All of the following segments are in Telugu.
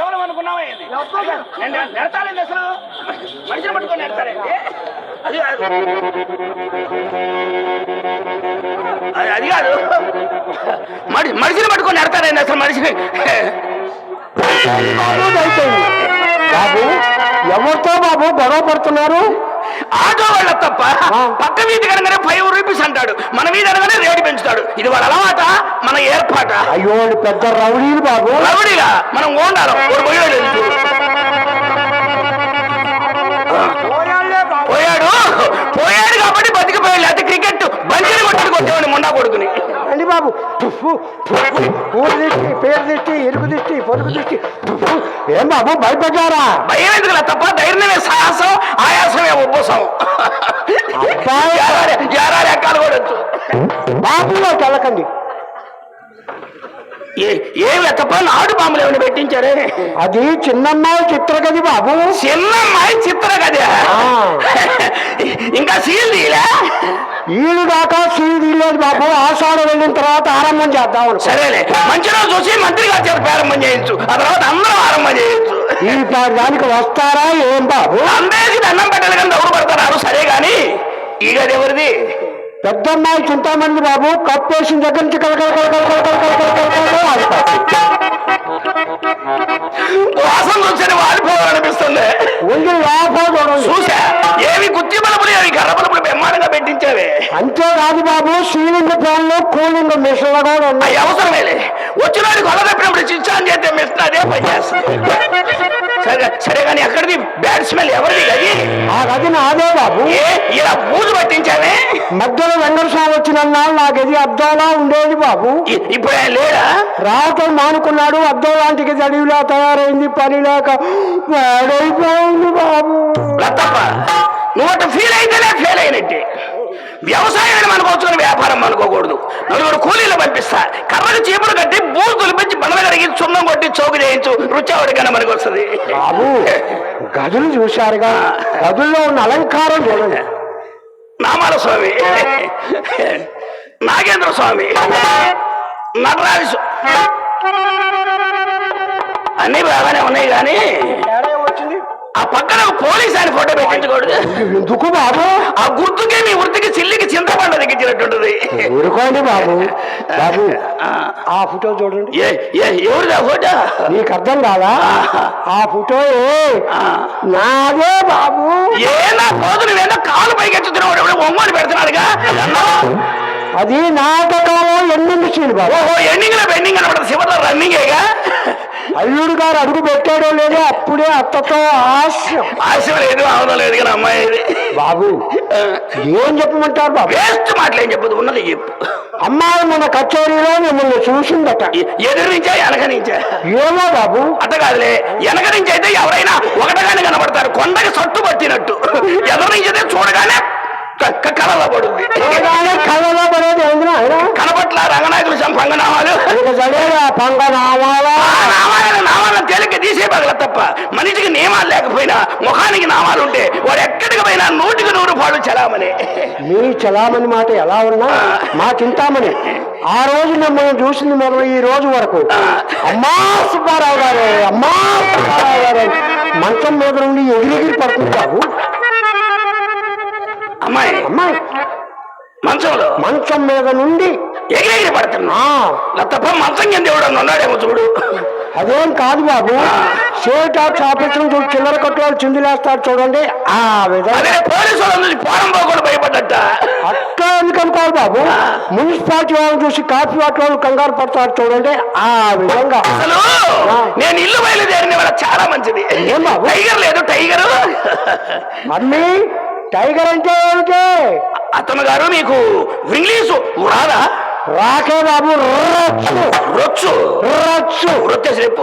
ఎదవలం నేను నేను నెడతానండి అసలు మనిషిని పట్టుకొని నెడతారండి అది కాదు. అది- కాదు. మనిషి మనిషిని పట్టుకొని నెడతారండి అసలు మనిషిని? బాబు దయచేయండి బాబు ఎవరితో బాబు గొడవ పడుతున్నారు? ఆటో వాళ్ళ తప్ప పక్క వీధి కనగానే ఫైవ్ రూపీస్ అంటాడు. మన వీధి అనగానే రేటు పెంచుతాడు. ఇది వాళ్ళ అలవాట? మన ఏర్పాట? అయ్యో పెద్ద రౌడీలు బాబు. రౌడీగా మనం ఓండాలం. పోయాడు? పోయాడు కాబట్టి బతికిపోయాడు. లేకపోతే కొట్టేవాడిని మొండా కొడుకుని. అండి బాబు. ఊరు దిష్టి పేరు దిష్టి ఎరుకు దిష్టి పొరుగు దిష్టి. ఏం బాబు భయపడ్డారా భయం ఎందుకులే తప్ప? ధైర్యమే సాహసం ఆయాసమే. యారా ఎక్కాలు కూడా బాబులో తెలకండి ఏ తప్ప నాడు బాంబులు ఏమైనా పెట్టించారే? అది చిన్నమ్మాయి చిత్రగది బాబు. చిన్నమ్మాయి చిత్ర కదా ఆ. ఇంకా సీల్ తీయలే? ఈడు దాకా సీడీ లేదు బాబు. ఆషాఢ వెళ్ళిన తర్వాత ఆరంభం చేద్దాం. సరేలే. మంచి రోజు చూసి మంత్రి గారి చేత ప్రారంభం చేయొచ్చు ఆ తర్వాత అందరం ఆరంభం చేయొచ్చు ఈ దానికి వస్తారా ఏం బాబు? అందేసి దండం పెట్టాలి కానీ దౌడు పడతారు సరే గాని ఈ గది ఎవరిది? పెద్దమ్మాయి చింతామణి బాబు కప్పేసిన దగ్గర నుంచి కలకల. వాసన వాడిపోవాలనిపిస్తుంది చూసా అంతేకాదు బాబు సీలింగ్ ఫ్యాన్లు కూలింగ్ మిషన్లు కూడా ఉన్నాయి. అవసరమేలే వచ్చినాడు కొల తప్పినప్పుడు చిచ్చాన్ చేస్తే మిస్టర్ అదే పని చేస్తుంది సరే సరే కానీ ఎక్కడిది బ్యాడ్ స్మెల్ ఎవరిది? గది ఆ గది నాదే బాబు. ఇలా బూజు పట్టించావే? మధ్యలో వెంకటస్వామి వచ్చిన నాళ్ళు నా గది అద్దంలా ఉండేది బాబు. ఇప్పుడు ఆయన లేడా? రావటం మానుకున్నాడు అద్దం లాంటి గది అడవిలా తయారైంది పని లేక పాడైపోయింది బాబు. నువ్వు ఫీల్ అయితేనే ఫెయిల్ అయినట్టే. వ్యవసాయాన్ని మనకోవచ్చు వ్యాపారం అనుకోకూడదు. నలుగురు కూలీలు పంపిస్తా. కర్రకు చీపులు కట్టి బూజు తొలిపించి బండలు కడిగి సున్నం కొట్టి చౌకు చేయించు. రుచి ఎవరికైనా మనకు వస్తుంది బాబు గదులు చూశారుగా. గదుల్లో ఉన్న అలంకారం చూడండి. నామాల స్వామి. నాగేంద్ర స్వామి. నటరాజ అన్నీ బాగానే ఉన్నాయి కానీ ఆ పక్కన పోలీస్ ఆయన ఫోటో పెట్టించకూడదు. ఎందుకు బాబు? ఆ గుర్తుకే మీ వృత్తికి చిల్లికి చింతపండు తగ్గించినట్టుంటది ఊరుకోండి బాబు. బాబు ఆ. ఫోటో చూడండి. ఎవరిదా ఫోటో? నీకు అర్థం కాదా? ఆ. ఫోటో నాదే బాబు. ఏ నా పోదు నువ్వేదో కాలు పైకి ఎత్తుతున్నావు ఎవడో ఒంగోని పెడుతున్నాడుగా. అది నాటకంలో ఎన్ని సీన్ బాబు. ఓహో ఎండింగ్లో బెండింగ్ అనమాట శివతో రన్నింగేగా అల్లుడు గారు అడుగు పెట్టాడో లేదో అప్పుడే అత్తతో ఆశయం ఆశ లేదు అవడం లేదు కానీ అమ్మాయి. బాబు ఏం చెప్పమంటారు బాబు? వేస్ట్ మాటలు ఏం చెప్పదు ఉన్నది చెప్పు. అమ్మాయి మన కచేరీలో మిమ్మల్ని చూసిందట. ఎ- ఎదురు నుంచా వెనక నుంచా ఏమో బాబు. అట్ట కాదులే వెనక నుంచి అయితే ఎవరైనా ఒకటగానే కనబడతారు. కొండకి సట్టు పట్టినట్టు. ఎదురు నుంచి అయితే చూడగానే క- క- కళలో పడుద్ది చూడగానే కళ్ళలో పడేది ఏందిరా? ఆయన కనపట్ల రంగనాయకులు సంపంగనామాలు. ఇక చదివేదా పంగ నామాలా ఆ నామాలను నామాలను తేలిక తీసే పగల తప్ప మనిషికి నియమాలు లేకపోయినా ముఖానికి నామాలు ఉంటే వాడు ఎక్కడికి పోయినా నూటికి నూరు పాడు చలామని మీ చలామణి మాట ఎలా ఉన్నా మా చింతామణి. ఆ రోజు మిమ్మల్ని చూసింది మొదలు ఈ రోజు వరకు. అమ్మా సుబ్బారావు గారు అమ్మా సుబ్బారావు గారు. మంచం మీద నుండి ఎగిరెగిరి పడుతుంది బాబు అమ్మాయి. అమ్మాయి. మంచంలో. మంచం మీద నుండి ఎగిరెగిరి పడుతున్నా. ఆ. తప్ప మంచం కింద ఎవడన్నా ఉన్నాడేమో చూడు. అదేం కాదు బాబు. టాక్స్ ఆఫీస్ నుంచి చిల్లర కొట్లో చిందులేస్తారు చూడండి. ఆ విధంగా పోలీసు వాళ్ళ నుంచి పోరం పోకుండా భయపడ్డట అట్లా ఎందుకు అనుకోవాలి బాబు. మున్సిపాలిటీ వాళ్ళని చూసి కాఫీ వాటర్ వాళ్ళు కంగారు పడతారు చూడండి. ఆ విధంగా. అసలు నేను ఇల్లు బయలుదేరిన వాళ్ళ చాలా మంచిది. ఏం బాబు? టైగర్ లేదు టైగర్. మమ్మీ టైగర్ అంటే ఏమిటి? అతను గారు మీకు ఇంగ్లీషు రాదా? రాకే బాబు రచ్చు. రొచ్చు. రచ్చు. రేపు.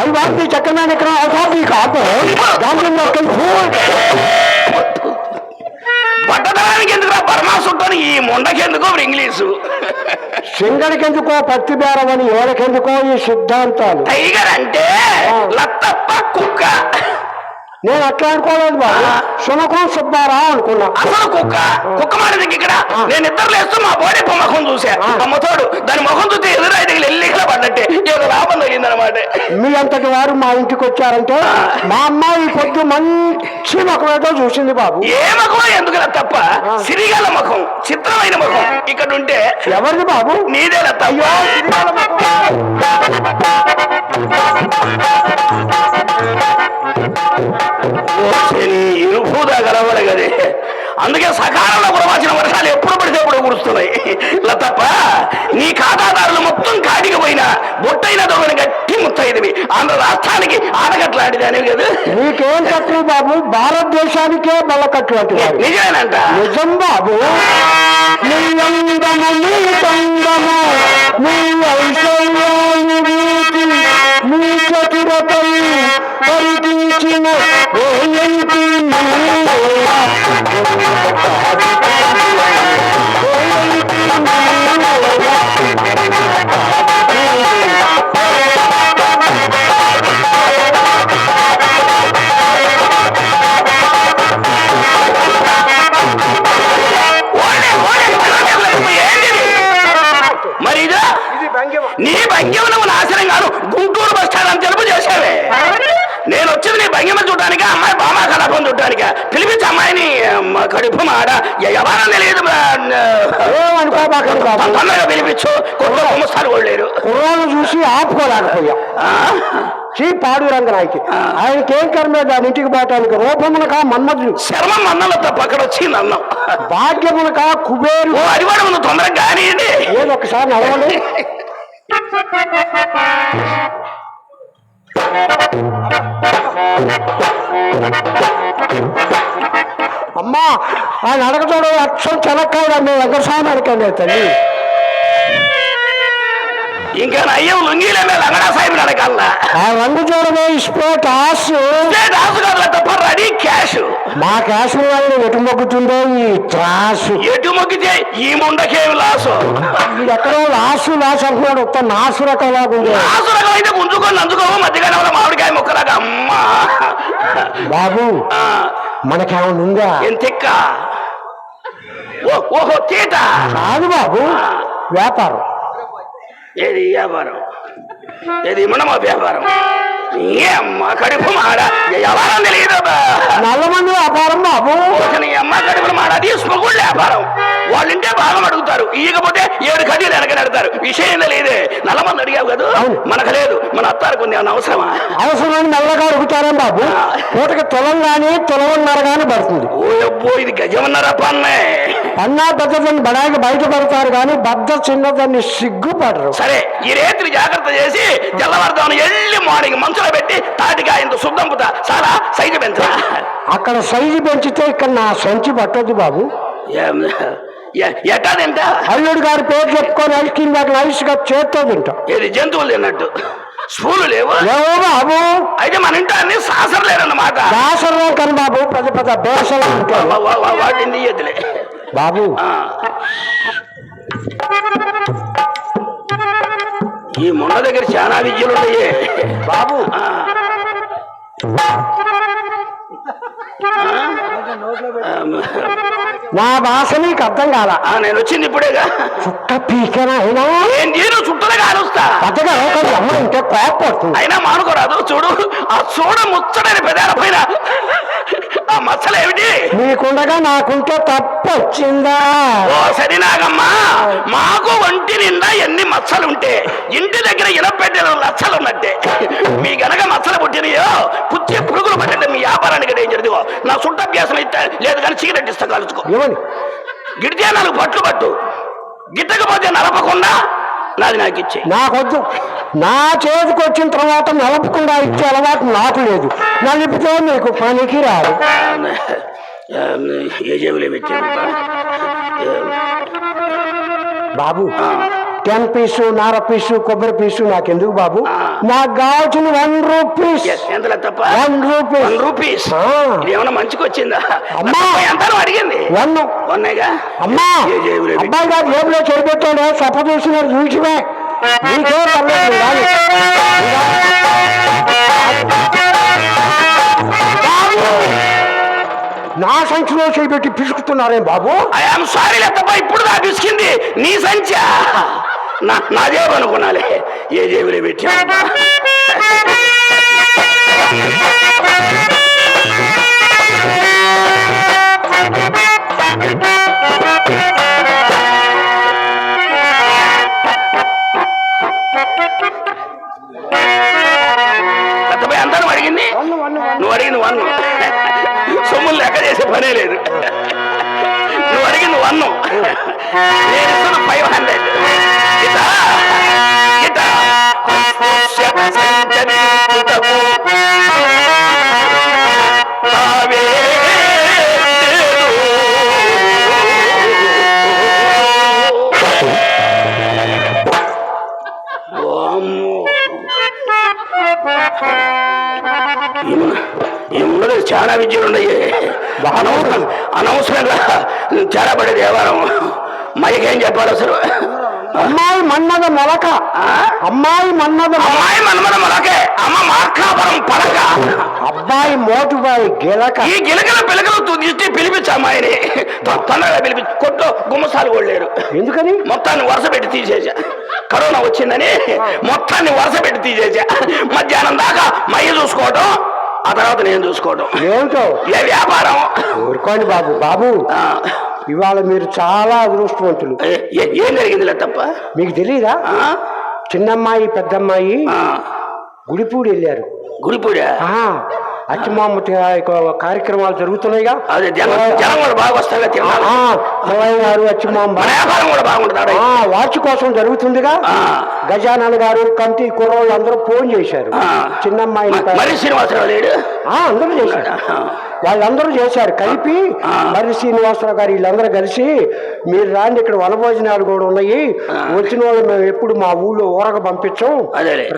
అవి వాటి చక్కగా ఇక్కడ అవసరం దాంట్లో ఎందుకు సుట్టని ఈ ముండకెందుకు ఇంగ్లీషు? సింగడికెందుకో పత్తి బేరమని ఏడకెందుకో ఈ సిద్ధాంతాలు. టైగర్ అంటే లత్తప్ప కుక్క. నేను అట్లా అనుకోలేదు బాబు. సునకం సుబ్బారావు అనుకున్నా. అసలు కుక్క కుక్క మాట ఇక్కడ? నేను ఇద్దరు లేస్తూ మా బోడి ముఖం చూసా. అమ్మతోడు దాని ముఖం చూస్తే ఎదురైతే ఎల్లిగా పడ్డట్టే. ఏదో లాభం అన్నమాట మీ అంతటి వారు మా ఇంటికి వచ్చారంటే మా అమ్మాయి పొద్దు మంచి ముఖమేదో చూసింది బాబు. ఏ ముఖం ఎందుకురా తప్ప? సిరిగల ముఖం చిత్రమైన ముఖం ఇక్కడ ఉంటే ఎవరిది బాబు? నీదేలా తప్ప? ఇరుపుదా గలవడు కదే అందుకే సకాలంలో కురవాల్సిన వర్షాలు ఎప్పుడు పడితే ఎప్పుడు కురుస్తున్నాయి. ఇలా తప్ప నీ ఖాతాదారులు మొత్తం కాటికి పోయినా బొట్టైన దొంగని గట్టి ముత్తైదివి. ఆంధ్ర రాష్ట్రానికి ఆనకట్లాంటిది అనేవి కదా. నీకేం కట్లు బాబు? భారతదేశానికే వారు. నిజమేనంట. నిజం బాబు. నీ అందము నీ నీ ఐశ్వర్యాన్ని వీటి నీ పరిపించిన పాడు రంగనాయకి ఆయనకి ఏం కర్మే దాని ఇంటికి పోవటానికి. రూపమునక మన్మధుడు శర్మం అన్నంలో తప్ప అక్కడ వచ్చింది అన్నం భాగ్యమునక కుబేరు అడివాడు ముందు తొందరగా ఏదో ఒకసారి నడవండి. అమ్మా ఆ నడకతోడు అక్షం చెలక్కాయ మీ వెంకటస్వామి అడకండి తల్లి. ఇంకా నయ్యం లుంగీల మీద లంగడా సాహిబ్ అడగల్లా ఆ రంగు చూడమే రాజుగారుల తప్ప రెడీ క్యాష్. మా క్యాష్ వాళ్ళు ఎటు మొగ్గుతుందో ఈ త్రాసు. ఎటు మొక్కితే ఈ ముండకేమి లాసు? ఎక్కడో లాసు లాసు అంటున్నాడు. ఒక్క నాసు రకంలాగా ఉంది. లాసు రకం అయితే గుంజుకొని నంచుకోవు మధ్యకాలంలో మామిడికాయ ముక్కలాగా అమ్మా. బాబు ఆ, మనకేమైనా ఉందా? ఎంతెక్క? ఓహో తీట. కాదు బాబు వ్యాపారం. ఏది వ్యాపారం? ఏది మనమా వ్యాపారం? కడుపు మాడ? తెలియదు నల్లమంది వ్యాపారం బాబు. నీ అమ్మ కడుపులు మాడ వ్యాపారం. వాళ్ళింటే భాగం అడుగుతారు. ఇయ్యకపోతే ఏడు కడ్డీలు వెనకనెడతారు విషయం తెలియదే. నల్లమంది అడిగావు కదా. మనకు లేదు. మన అత్తారికి ఉంది ఏమన్నా అవసరమా? అవసరమైన నల్లగా అడుగుతారేం బాబు? పూటకి తులం గాని తులవన్నర గాని పడుతుంది. ఓ అబ్బో ఇది గజమన్నారా పన్నే. పన్నా పెద్దదాన్ని బడాయికి బయటపడతారు కానీ బద్ద చిన్నదాన్ని సిగ్గుపడరు. సరే ఈ రేత్రి జాగ్రత్త చేసి తెల్లవారుదాం ఎల్లి మార్నింగ్ మంచులో పెట్టి తాటిగా ఇంత శుద్ధంపుతా చాలా సైజు పెంచరా? అక్కడ సైజు పెంచితే ఇక్కడ నా సంచి పట్టొద్దు బాబు. ఎట్టా తింటా అల్లుడు గారి పేరు చెప్పుకొని ఐస్ క్రీమ్ దాకా నైస్గా చేత్తో తింటాం. ఇది జంతువులు తిన్నట్టు? స్పూలు లేవు? బాబు. అయితే మన ఇంట్లో అన్ని సాసర్ లేరన్నమాట దాసరా కని బాబు పెద్ద పెద్ద బేసలు ఉంటాయి వాటిని తీయద్దులే. బాబు. ఈ మొన్న దగ్గర చాలా విద్యలు ఉన్నాయే. బాబు. నా భాష నీకు అర్థం కాల? ఆ, నేను వచ్చింది ఇప్పుడేగా. చుట్ట పీకనా అయినా? నేను చుట్టూనే కానుస్తా పెద్దగా ఒక అమ్మ ఉంటే కోపడుతుంది. అయినా మానుకోరాదు చూడు. ఆ చూడ ముచ్చడైన పెదాల పైన. ఆ మచ్చలేమిటి? నీకుండగా నాకుంటే తప్పు వచ్చిందా ఓ సరి నాగమ్మా మాకు ఒంటి నిండా ఎన్ని మచ్చలుంటే ఇంటి దగ్గర ఇనపెట్టిన లచ్చలు ఉన్నట్టే మీ గనక మచ్చలు పుట్టినయో పుచ్చి పురుగులు పట్టిన మీ వ్యాపారానికి ఏం జరిదిగో నా సుట్టభ్యాసం ఇస్తే లేదు కానీ సిగరెట్ ఇస్తా కలుసుకో గిడితే నాలుగు పట్లు పట్టు గిట్టకపోతే నలపకుండా నాది నాకు ఇచ్చే నాకొద్దు. నా చేతికి వచ్చిన తర్వాత నలపకుండా ఇచ్చే అలవాటు నాకు లేదు. నలిపితే నీకు పనికి రాదు ఏ జేబులే బాబు టెన్ పీసు నార పీసు కొబ్బరి పీసు నాకెందుకు బాబు? నాకు కావాల్సిన వన్ రూపీస్. ఎంతలా తప్ప? One rupees. One rupees? మంచికి వచ్చిందా? అమ్మా. ఎంత అడిగింది. వన్. ఉన్నాయిగా అమ్మా. అబ్బాయి గారు జేబులో చేపెట్టాడు సొప్ప చూసినారు చూసివే నీకే పర్లేదు! నా సంచిలో చేపెట్టి పిసుకుతున్నారేం బాబు? ఐఎమ్ సారీ తప్ప ఇప్పుడు దా పిసికింది. నీ సంచ? నా నా జేబు అనుకున్నాలే. ఏ జేబులో పెట్టి పెద్దపై నువ్వు అడిగింది వన్ సొమ్ములు లెక్క చేసే పనే లేదు. నువ్వు అడిగింది వన్ నేను ఇస్తున్న ఫైవ్ హండ్రెడ్ ఇట ఇట చాలా విద్యలు ఉన్నాయి. అనవసరం అనవసరంగా చాలా పడే దేవాలయం మైకేం చెప్పాలి అసలు? అమ్మాయి మన్నద మొలక? అమ్మాయి మన్నద మొలక. అమ్మాయి మనమన మనకే అమ్మ మార్కాపురం పలక. అబ్బాయి మోటుబాయి గిలక. ఈ గిలకల పిలకలు తుదిస్తే పిలిపించు అమ్మాయిని. తొందరగా పిలిపించు. కొట్టు గుమ్మసాలు కూడా లేరు. ఎందుకని? మొత్తాన్ని వరుస పెట్టి తీసేసా కరోనా వచ్చిందని మొత్తాన్ని వరుస పెట్టి తీసేసా మధ్యాహ్నం దాకా మయ్య చూసుకోవటం ఆ తర్వాత నేను చూసుకోవటం ఏమిటో? ఏ వ్యాపారం? ఊరుకోండి బాబు. బాబు ఇవాళ మీరు చాలా అదృష్టవంతులు. ఏ- జరిగిందిలే తప్ప మీకు తెలియదా? చిన్నమ్మాయి పెద్దమ్మాయి గుడిపూడి వెళ్ళారు. గుడిపూడా? ఆ, అచ్చమామ కార్యక్రమాలు జరుగుతున్నాయిగా. అదే జనం జనం కూడా బాగా శివయ్య గారు వ్యాపారం కూడా బాగుంటుంది వాచ్ కోసం జరుగుతుందిగా. గజానన్ గారు కమిటీ కుర్రోళ్ళు అందరూ ఫోన్ చేశారు. మరి శ్రీనివాసరావు లేడు? అందరూ చేశారు. వాళ్ళందరూ చేశారు. కలిపి మరి శ్రీనివాసరావు గారు వీళ్ళందరూ కలిసి మీరు రాండి ఇక్కడ వనభోజనాలు కూడా ఉన్నాయి. వచ్చిన వాళ్ళు మేము ఎప్పుడు మా ఊళ్ళో ఊరగ పంపించాం.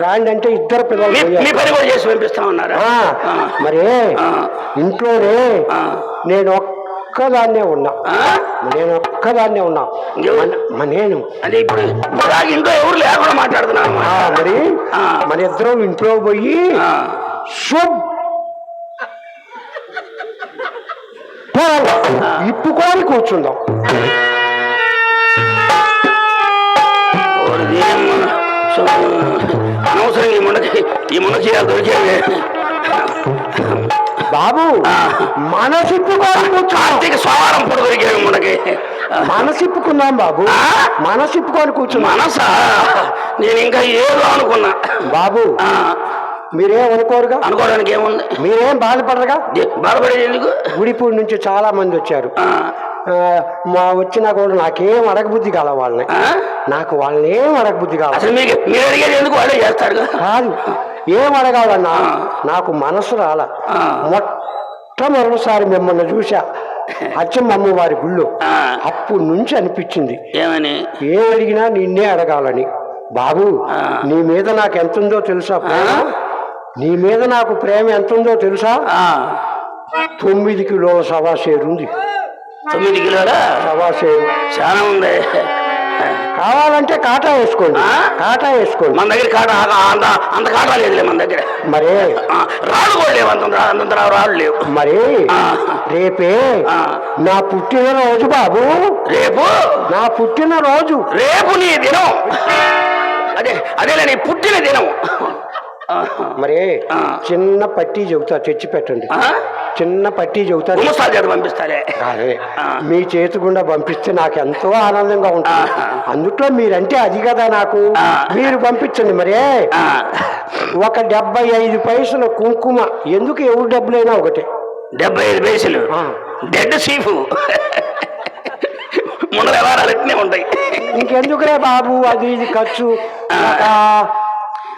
రాండి అంటే ఇద్దరు పిల్లలు మరి. ఇంట్లోనే. నేను ఒక్కదాన్నే ఉన్నా? నేను ఒక్కదాన్నే ఉన్నా. నేను. అంటే ఇప్పుడు ఇంట్లో ఎవరు లేకుండా మాట్లాడుతున్నాను మరి. మన ఇద్దరం ఇంట్లో పోయి. శుభ్ ఇప్పుకొని కూర్చుందాం. అనవసరంగా ఈ మునకి ఈ మునక దొరికేవి. బాబు మనసిప్పుకొని కూర్చుందాం. కార్తీక సోమవారం పొడి దొరికేవి మునకి మనసిప్పుకుందాం బాబు? మనసిప్పుకొని కూర్చుందాం. మనసా? నేను ఇంకా ఏదో అనుకున్నా. బాబు మీరేం అనుకోరుగా అనుకోవడానికి ఏముంది మీరేం బాధపడరుగా? బాధపడేది ఎందుకు? గుడిపూడి నుంచి చాలా మంది వచ్చారు. మా వచ్చినా కూడా నాకేం అడగబుద్ధి కాల వాళ్ళని? నాకు వాళ్ళని ఏం అడగబుద్ధి అసలు మీకు మీరు అడిగేది ఎందుకు వాళ్ళే చేస్తారు కాదు. ఏం అడగాలన్నా నాకు మనసు రాల. మొట్టమొదటిసారి మిమ్మల్ని చూసా అచ్చమ్మమ్మ వారి గుళ్ళో. అప్పుడు నుంచి అనిపించింది. ఏమని? ఏం అడిగినా నిన్నే అడగాలని. బాబు. నీ మీద నాకు ఎంత ఉందో తెలుసా నీ మీద నాకు ప్రేమ ఎంత ఉందో తెలుసా తొమ్మిది కిలోల సవాసేరు ఉంది. తొమ్మిది కిలోల? సవాసేరు చాలా ఉంది. కావాలంటే కాటా వేసుకోండి? కాటా వేసుకోండి. మన దగ్గర కాట అంత అంత కాటా లేదులే మన దగ్గర. మరే. రాళ్ళు కూడా లేవు అంత అంత రాళ్ళు లేవు. మరి. రేపే. నా పుట్టినరోజు బాబు. రేపు? నా పుట్టినరోజు. రేపు నీ దినం. అదే అదేలే నీ పుట్టిన దినం. మరి. చిన్న పట్టీ చెబుతా తెచ్చి పెట్టండి? చిన్న పట్టీ చెబుతా ఆ. మీ చేతి గుండా పంపిస్తే నాకు ఎంతో ఆనందంగా ఉంటుంది. అందుట్లో మీరంటే అది కదా నాకు. మీరు పంపించండి మరే ఒక డెబ్బై ఐదు పైసలు కుంకుమ. ఎందుకు ఎవరు డబ్బులైనా ఒకటే. డెబ్బై ఐదు పైసలు. Dead cheap. ముందర వ్యవహారాలు ఉంటాయి. ఇంకెందుకురే బాబు అది ఇది ఖర్చు.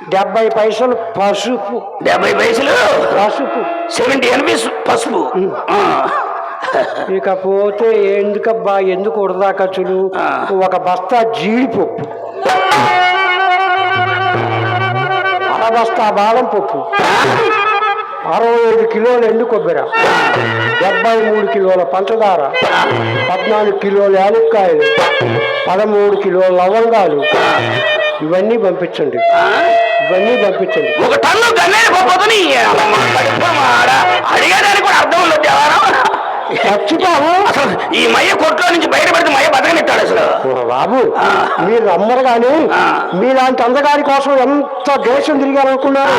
డెబ్బై పైసలు పసుపు. డెబ్బై పైసలు? పసుపు. సెవెంటీ ఎనిమిది పసుపు. ఇకపోతే ఎందుకబ్బా ఎందుకు వృధా ఖర్చులు. ఒక బస్తా జీడిపప్పు. అర బస్తా బాదం పప్పు. అరవై ఐదు కిలోల ఎండు కొబ్బరి. డెబ్బై మూడు కిలోల పంచదార. పద్నాలుగు కిలోల యాలక్కాయలు. పదమూడు కిలోల లవంగాలు. ఇవన్నీ పంపించండి. ఇవన్నీ పంపించండి ఒక టన్ను గన్నేరు పోతుంది అడిగేదానికి కూడా అర్థం ఉండదు వ్యవహారం చచ్చిపోవు అసలు ఈ మయ్య కొట్లో నుంచి బయట పెడితే మయ్య బతకనిస్తాడు అసలు బాబు. మీరు రమ్మరు కానీ. మీలాంటి అందగారి కోసం ఎంత దేశం తిరిగారనుకున్నారు.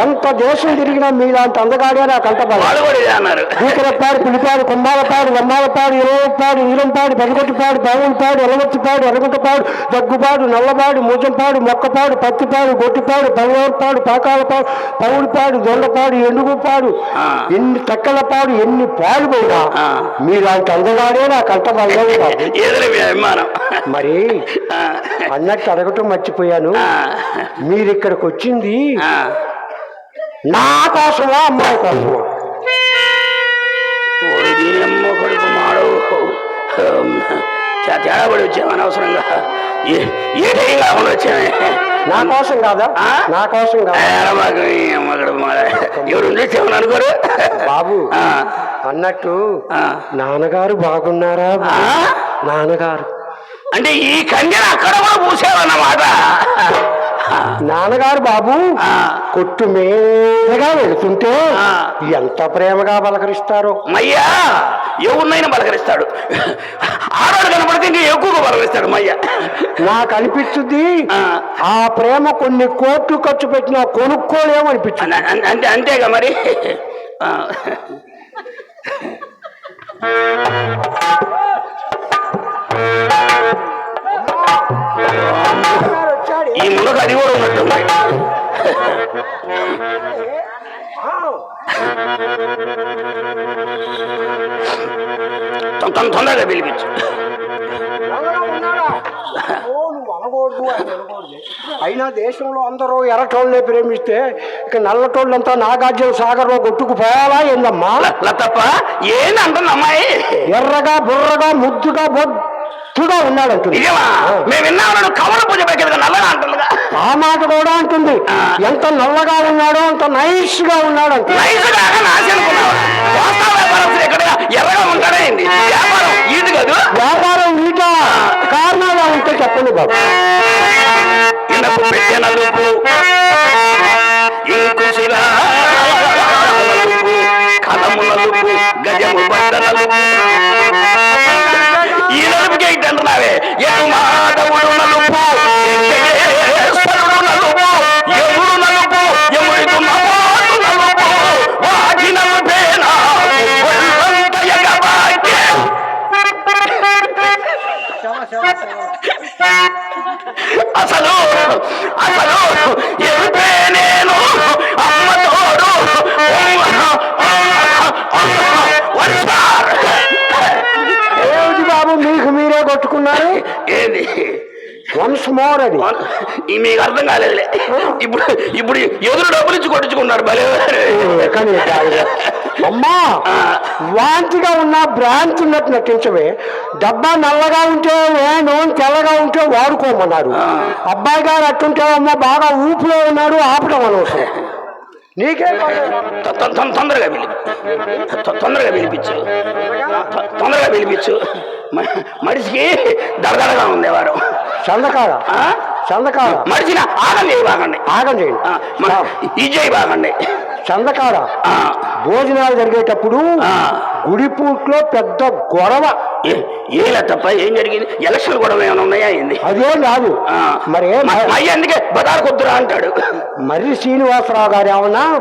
ఎంత దేశం తిరిగినా మీలాంటి అందగాడే నాకు అన్నారు. పూకరపాడు పులిపాడు కుంభాలపాడు వెమ్మాలపాడు ఇరవపాడు నీలంపాడు పెదగొట్టిపాడు బావులపాడు ఎలగొట్టిపాడు ఎలగొట్టపాడు దగ్గుపాడు నల్లపాడు ముజంపాడు మొక్కపాడు పత్తిపాడు గొట్టిపాడు బంగారుపాడు పాకాలపాడు పౌడిపాడు దొండపాడు ఎండుగుపాడు. ఎన్ని తక్కలపాడు ఎన్ని పాడు పోయినా. మీలాంటి అందగాడే నాకు అభిమానం. మరి అన్నట్టు అడగటం మర్చిపోయాను. మీరు ఇక్కడికి వచ్చింది. నా కోసమా అమ్మాయి కోసమా ఓరి దీని అమ్మ కొడుకు మాడు. చా- తేడా పడి వచ్చాము అనవసరంగా. ఏ టైం కాకుండా వచ్చామే నా కోసం కాదా? నా కోసం ఎవరు అనుకోరు. బాబు అన్నట్టు ఆ. నాన్నగారు బాగున్నారా? నాన్నగారు. అంటే ఈ కన్యను అక్కడ కూడా పూసావన్నమాట. నాన్నగారు బాబు. కొట్టు మీదగా వెళుతుంటే. ఎంత ప్రేమగా పలకరిస్తారో. మయ్యా ఎవరినైనా పలకరిస్తాడు. ఆడవాడు కనపడితే ఇంకా ఎక్కువగా పలకరిస్తాడు మయ్య. నాకు అనిపిస్తుంది ఆ. ప్రేమ కొన్ని కోట్లు ఖర్చు పెట్టినా కొనుక్కోలేము అనిపించింది అన్- అన్- అంతే అంతేగా మరి. ఈ మునకు అది కూడా ఉన్నట్టుంది. తొందరగా పిలిపించు. అయినా దేశంలో అందరూ ఎర్రటోళ్ళనే ప్రేమిస్తే ఇక నల్లటోళ్ళంతా నాగార్జున సాగర్లో కొట్టుకుపోవాలా ఏందమ్మా? ల- లతప్ప ఏంది అంటుంది అమ్మాయి? ఎర్రగా బుర్రగా ముద్దుగా బొద్దుగా ఉన్నాడంటుంది నిజమా మేము విన్నాము కమల పూజ పెట్టేది నల్లగా అంటుందిగా. ఆ మాట కూడా అంటుంది. ఎంత నల్లగా ఉన్నాడో అంత నైస్గా ఉన్నాడంట. నైస్ కాక నాశ అనుకున్నావా వాస్తవ వ్యాపారస్తులు ఎక్కడ ఎర్రగా ఉంటాడే ఏంది వ్యాపారం ఈది కాదు. వ్యాపారం వీట కారణాలు ఉంటే చెప్పండి బాబు. ఇనపు పెట్టె నలుపు. ఇంకు శిల. నలుపు కలము నలుపు గజము బండ నలుపు. ఈ నలుపుకి ఏంటి అంటున్నావే. ఎటు అసలు అసలు ఎరుపే నేను అమ్మ తోడు ఏమిటి బాబు మీకు మీరే కొట్టుకున్నారు? ఏంది? వన్స్ మోర్ అది. మీకు అర్థం కాలేదులే. ఇప్పుడు ఇప్పుడు ఎదురు డబ్బులు ఇచ్చి కొట్టించుకున్నారు భలే. కానీ. అమ్మా వాంతిగా ఉన్న భ్రాంతి ఉన్నట్టు నటించవే. డబ్బా నల్లగా ఉంటే వేణు తెల్లగా ఉంటే వాడుకోమన్నారు. అబ్బాయి గారు అట్టుంటే అమ్మ బాగా ఊపిలో ఉన్నాడు ఆపడం అనవసరం. నీకే తొందరగా తొందరగా పిలిపించు. తొందరగా పిలిపించు. మనిషికి దడదడగా ఉంది వారు చందకాడ చందకాడ మనిషిని ఆగండి బాగండి ఆగం చేయండి బాగండి. చందకాడ ఆ, భోజనాలు జరిగేటప్పుడు. గుడిపూట్లో పెద్ద గొడవ. ఏలా తప్ప? ఏం జరిగింది? ఎలక్షన్ కూడా ఏమైనా ఉన్నాయా ఏంది? అదేం కాదు. మరి అందుకే బదారు కొద్దురా అంటాడు. మర్రి శ్రీనివాసరావు గారు ఏమన్నా.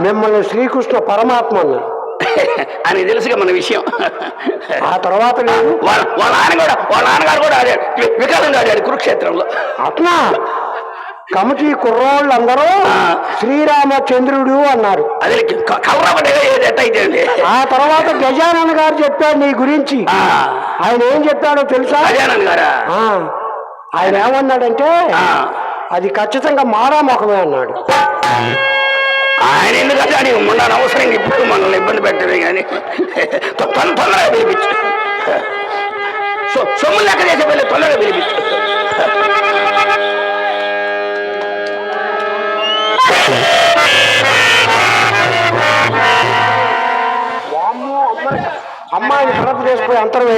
మిమ్మల్ని శ్రీకృష్ణ పరమాత్మ అన్నారు. అని తెలుసుగా మన విషయం. ఆ తర్వాత వాళ్ళ వాళ్ళ నాన్న కూడా వాళ్ళ నాన్నగారు కూడా ఆడాడు. వి- వికలంగా ఆడాడు కురుక్షేత్రంలో. అట్లా కమిటీ కుర్రోళ్ళందరూ ఆ. శ్రీరామచంద్రుడు అన్నారు. అది ఆ తర్వాత గజానన గారు చెప్పాడు నీ గురించి. ఆయన ఏం చెప్పాడో తెలుసా? ఆయన ఏమన్నాడంటే అది ఖచ్చితంగా మారాముఖమే అన్నాడు. ఆయన ఎందుకంటే ఉండాలి అవసరం ఇప్పుడు మనల్ని ఇబ్బంది పెట్టమే కానీ తొందరగా పిలిపించు సొమ్ము లెక్క చేసే వెళ్ళి తొందరగా పిలిపించు అమ్మాయిని కడప చేసిపోయి అంతరం